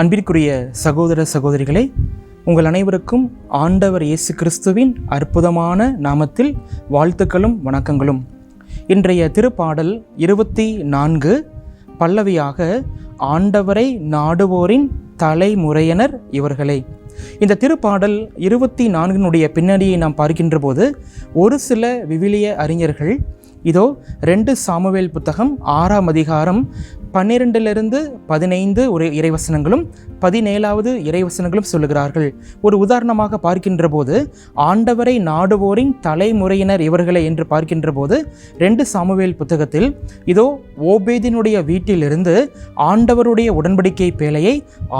அன்பிற்குரிய சகோதர சகோதரிகளே உங்கள் அனைவருக்கும் ஆண்டவர் இயேசு கிறிஸ்துவின் அற்புதமான நாமத்தில் வாழ்த்துக்களும் வணக்கங்களும். இன்றைய திருப்பாடல் இருபத்தி நான்கு பல்லவியாக ஆண்டவரை நாடுவோரின் தலைமுறையினர் இவர்களே. இந்த திருப்பாடல் இருபத்தி நான்கினுடைய பின்னணியை நாம் பார்க்கின்ற போது ஒரு சில விவிலிய அறிஞர்கள் இதோ ரெண்டு சாமுவேல் புத்தகம் ஆறாம் அதிகாரம் பன்னிரெண்டிலிருந்து பதினைந்து ஒரு இறைவசனங்களும் பதினேழாவது இறைவசனங்களும் சொல்லுகிறார்கள். ஒரு உதாரணமாக பார்க்கின்ற போது ஆண்டவரை நாடுவோரின் தலைமுறையினர் இவர்களை என்று பார்க்கின்ற போது ரெண்டு சாமுவேல் புத்தகத்தில் இதோ ஓபேதினுடைய வீட்டிலிருந்து ஆண்டவருடைய உடன்படிக்கை பேழையை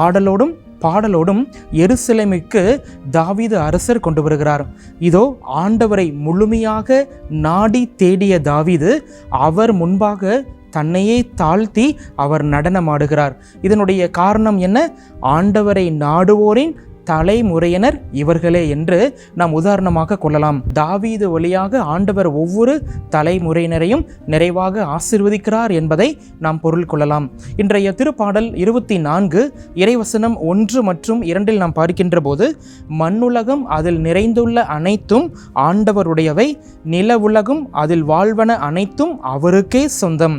ஆடலோடும் பாடலோடும் எருசலேமுக்கு தாவீது அரசர் கொண்டு வருகிறார். இதோ ஆண்டவரை முழுமையாக நாடி தேடிய தாவீது அவர் முன்பாக தன்னையே தாழ்த்தி அவர் நடனமாடுகிறார். இதனுடைய காரணம் என்ன? ஆண்டவரை நாடுவோரின் தலைமுறையினர் இவர்களே என்று நாம் உதாரணமாக கொள்ளலாம். தாவீது வழியாக ஆண்டவர் ஒவ்வொரு தலைமுறையினரையும் நிறைவாக ஆசிர்வதிக்கிறார் என்பதை நாம் பொருள் கொள்ளலாம். இன்றைய திருப்பாடல் இருபத்தி நான்கு இறைவசனம் ஒன்று மற்றும் இரண்டில் நாம் பார்க்கின்ற போது மண்ணுலகம் அதில் நிறைந்துள்ள அனைத்தும் ஆண்டவருடையவை நில உலகம் அதில் வாழ்வன அனைத்தும் அவருக்கே சொந்தம்.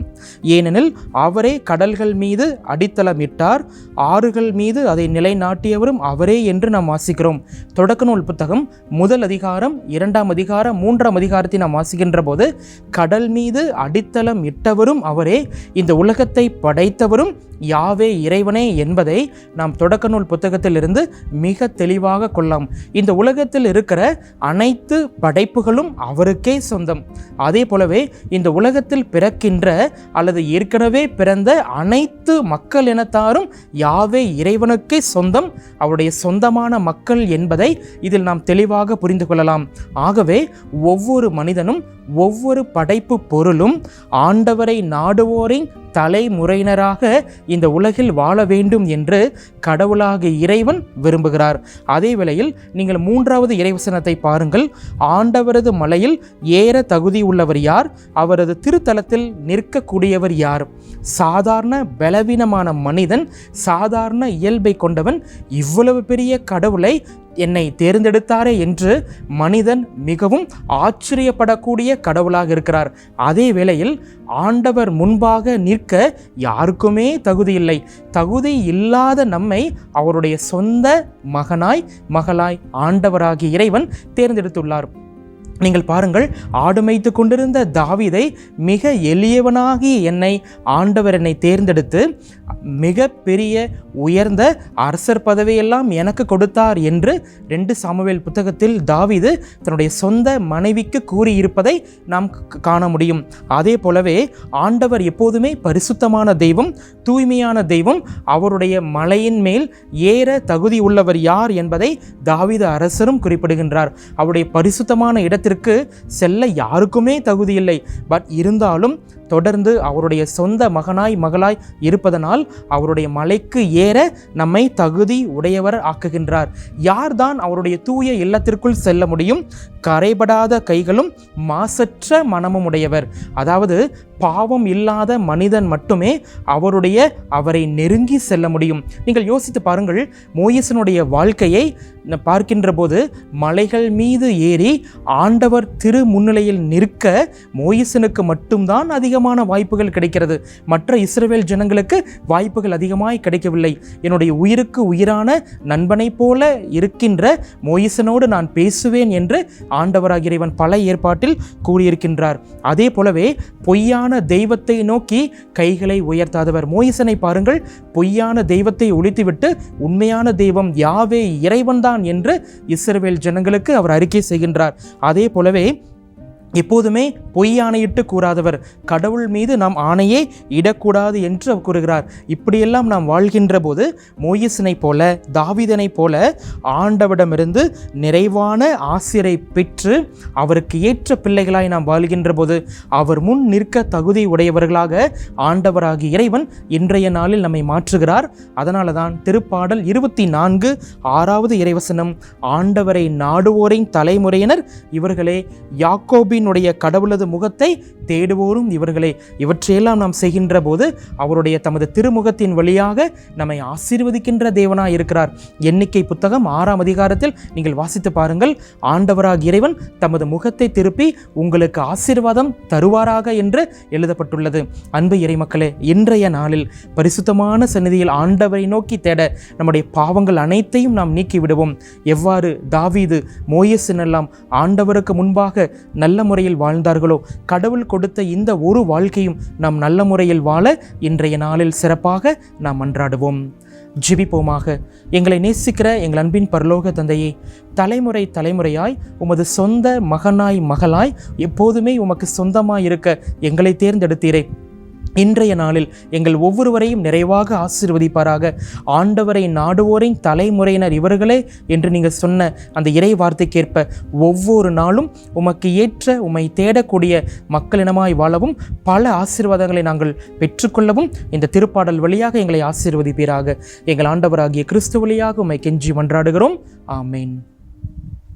ஏனெனில் அவரே கடல்கள் மீது அடித்தளமிட்டார் ஆறுகள் மீது அதை நிலைநாட்டியவரும் அவரே என்று என்று நாம் வாசிக்கிறோம். தொடக்க நூல் புத்தகம் முதல் அதிகாரம் இரண்டாம் அதிகாரம் மூன்றாம் அதிகாரத்தை நாம் வாசிக்கின்ற போது கடல் மீது அடித்தளம் இட்டவரும் அவரே இந்த உலகத்தை படைத்தவரும் யாவே இறைவனே என்பதை நாம் தொடக்க நூல் புத்தகத்திலிருந்து மிக தெளிவாக கொள்ளலாம். இந்த உலகத்தில் இருக்கிற அனைத்து படைப்புகளும் அவருக்கே சொந்தம். அதே போலவே இந்த உலகத்தில் பிறக்கின்ற அல்லது ஏற்கனவே பிறந்த அனைத்து மக்கள் இனத்தாரும் யாவே இறைவனுக்கே சொந்தம். அவருடைய சொந்தமான மக்கள் என்பதை இதில் நாம் தெளிவாக புரிந்து கொள்ளலாம். ஆகவே ஒவ்வொரு மனிதனும் ஒவ்வொரு படைப்பு பொருளும் ஆண்டவரை நாடுவோரின் தலைமுறையினராக இந்த உலகில் வாழ வேண்டும் என்று கடவுளாக இறைவன் விரும்புகிறார். அதே வேளையில் நீங்கள் மூன்றாவது இறைவசனத்தை பாருங்கள். ஆண்டவரது மலையில் ஏற தகுதி உள்ளவர் யார்? அவரது திருத்தலத்தில் நிற்கக்கூடியவர் யார்? சாதாரண பலவீனமான மனிதன் சாதாரண இயல்பை கொண்டவன் இவ்வளவு பெரிய கடவுளை என்னை தேர்ந்தெடுத்தாரே என்று மனிதன் மிகவும் ஆச்சரியப்படக்கூடிய கடவுளாக இருக்கிறார். அதே வேளையில் ஆண்டவர் முன்பாக நிற்க யாருக்குமே தகுதி இல்லை. தகுதி இல்லாத நம்மை அவருடைய சொந்த மகனாய் மகளாய் ஆண்டவராகிய இறைவன் தேர்ந்தெடுத்துள்ளார். நீங்கள் பாருங்கள் ஆடு மேய்த்து கொண்டிருந்த தாவிதை மிக எளியவனாகி என்னை ஆண்டவர் என்னை தேர்ந்தெடுத்து மிக பெரிய உயர்ந்த அரசர் பதவியெல்லாம் எனக்கு கொடுத்தார் என்று ரெண்டு சாமுவேல் புத்தகத்தில் தாவிது தன்னுடைய சொந்த மனைவிக்கு கூறியிருப்பதை நாம் காண முடியும். அதே போலவே ஆண்டவர் எப்போதுமே பரிசுத்தமான தெய்வம் தூய்மையான தெய்வம் அவருடைய மலையின் மேல் ஏற தகுதி உள்ளவர் யார் என்பதை தாவித அரசரும் குறிப்பிடுகின்றார். அவருடைய பரிசுத்தமான இடத்தில் இடத்திற்கு செல்ல யாருக்குமே தகுதியில்லை. பட் இருந்தாலும் தொடர்ந்து அவருடைய சொந்த மகனாய் மகளாய் இருப்பதனால் அவருடைய மலைக்கு ஏற நம்மை தகுதி உடையவர் ஆக்குகின்றார். யார்தான் அவருடைய தூய இல்லத்திற்குள் செல்ல முடியும்? கரைபடாத கைகளும் மாசற்ற மனமும் உடையவர். அதாவது பாவம் இல்லாத மனிதன் மட்டுமே அவருடைய அவரை நெருங்கி செல்ல முடியும். நீங்கள் யோசித்து பாருங்கள் மோயசனுடைய வாழ்க்கையை பார்க்கின்ற போது மலைகள் மீது ஏறி ஆண்டவர் திரு முன்னிலையில் நிற்க மோயசனுக்கு மட்டும்தான் அதிகமான வாய்ப்புகள் கிடைக்கிறது. மற்ற இஸ்ரேல் ஜனங்களுக்கு வாய்ப்புகள் அதிகமாய் கிடைக்கவில்லை. என்னுடைய உயிருக்கு உயிரான நண்பனைப் போல இருக்கின்ற மோயிசனோடு நான் பேசுவேன் என்று ஆண்டவராக இறைவன் பல ஏற்பாட்டில் கூறியிருக்கின்றார். அதே போலவே பொய்யான தெய்வத்தை நோக்கி கைகளை உயர்த்தாதவர். மோயிசனை பாருங்கள் பொய்யான தெய்வத்தை ஒழித்துவிட்டு உண்மையான தெய்வம் யாவே இறைவன்தான் என்று இஸ்ரேல் ஜனங்களுக்கு அவர் அறிக்கை செய்கின்றார். அதே போலவே எப்போதுமே பொய் ஆணையிட்டு கூறாதவர். கடவுள் மீது நாம் ஆணையே இடக்கூடாது என்று அவர் கூறுகிறார். இப்படியெல்லாம் நாம் வாழ்கின்ற போது மோயிசனை போல தாவிதனை போல ஆண்டவிடமிருந்து நிறைவான ஆசிரை பெற்று அவருக்கு ஏற்ற பிள்ளைகளாய் நாம் வாழ்கின்ற போது அவர் முன் நிற்க தகுதி உடையவர்களாக ஆண்டவராகி இறைவன் இன்றைய நாளில் நம்மை மாற்றுகிறார். அதனால தான் திருப்பாடல் இருபத்தி நான்கு ஆறாவது இறைவசனம் ஆண்டவரை நாடுவோரின் தலைமுறையினர் இவர்களே யாக்கோபின் கிறிஸ்துவினுடைய கடவுளது முகத்தை தேடுவோரும் இவர்களே. இவற்றையெல்லாம் நாம் செய்கின்ற போது அவருடைய தமது திருமுகத்தின் வழியாக நம்மை ஆசீர்வதிக்கின்ற தேவனாக இருக்கிறார். எண்ணிக்கை புத்தகம் ஆறாம் அதிகாரத்தில் நீங்கள் வாசித்து பாருங்கள். ஆண்டவராக இறைவன் தமது முகத்தை திருப்பி உங்களுக்கு ஆசீர்வாதம் தருவாராக என்று எழுதப்பட்டுள்ளது. அன்பு இறைமக்களே இன்றைய நாளில் பரிசுத்தமான சந்நிதியில் ஆண்டவரை நோக்கி தேட நம்முடைய பாவங்கள் அனைத்தையும் நாம் நீக்கி விடுவோம் எவ்வாறு? தாவீது மோயசினெல்லாம் ஆண்டவருக்கு முன்பாக நல்ல முறையில் வாழ்ந்தார்களோ? கடவுள் கொடுத்த இந்த ஒரு வாழ்க்கையும் நாம் நல்ல முறையில் வாழ இன்றைய நாளில் சிறப்பாக நாம் அன்றாடுவோம் ஜிபிப்போமாக. எங்களை நேசிக்கிற எங்கள் அன்பின் பரலோக தந்தையே தலைமுறை தலைமுறையாய் உமது சொந்த மகனாய் மகளாய் எப்போதுமே உமக்கு சொந்தமாக இருக்க எங்களை தேர்ந்தெடுத்தீரே. இன்றைய நாளில் எங்கள் ஒவ்வொருவரையும் நிறைவாக ஆசீர்வதிப்பாராக. ஆண்டவரை நாடுவோரின் தலைமுறையினர் இவர்களே என்று நீங்கள் சொன்ன அந்த இறை வார்த்தைக்கேற்ப ஒவ்வொரு நாளும் உமக்கு ஏற்ற உம்மை தேடக்கூடிய மக்களினமாய் வாழவும் பல ஆசீர்வாதங்களை நாங்கள் பெற்றுக்கொள்ளவும் இந்த திருப்பாடல் வழியாக எங்களை ஆசீர்வதிப்பீராக. எங்கள் ஆண்டவராகிய கிறிஸ்து வழியாக உமை கெஞ்சி மன்றாடுகிறோம். ஆமேன்.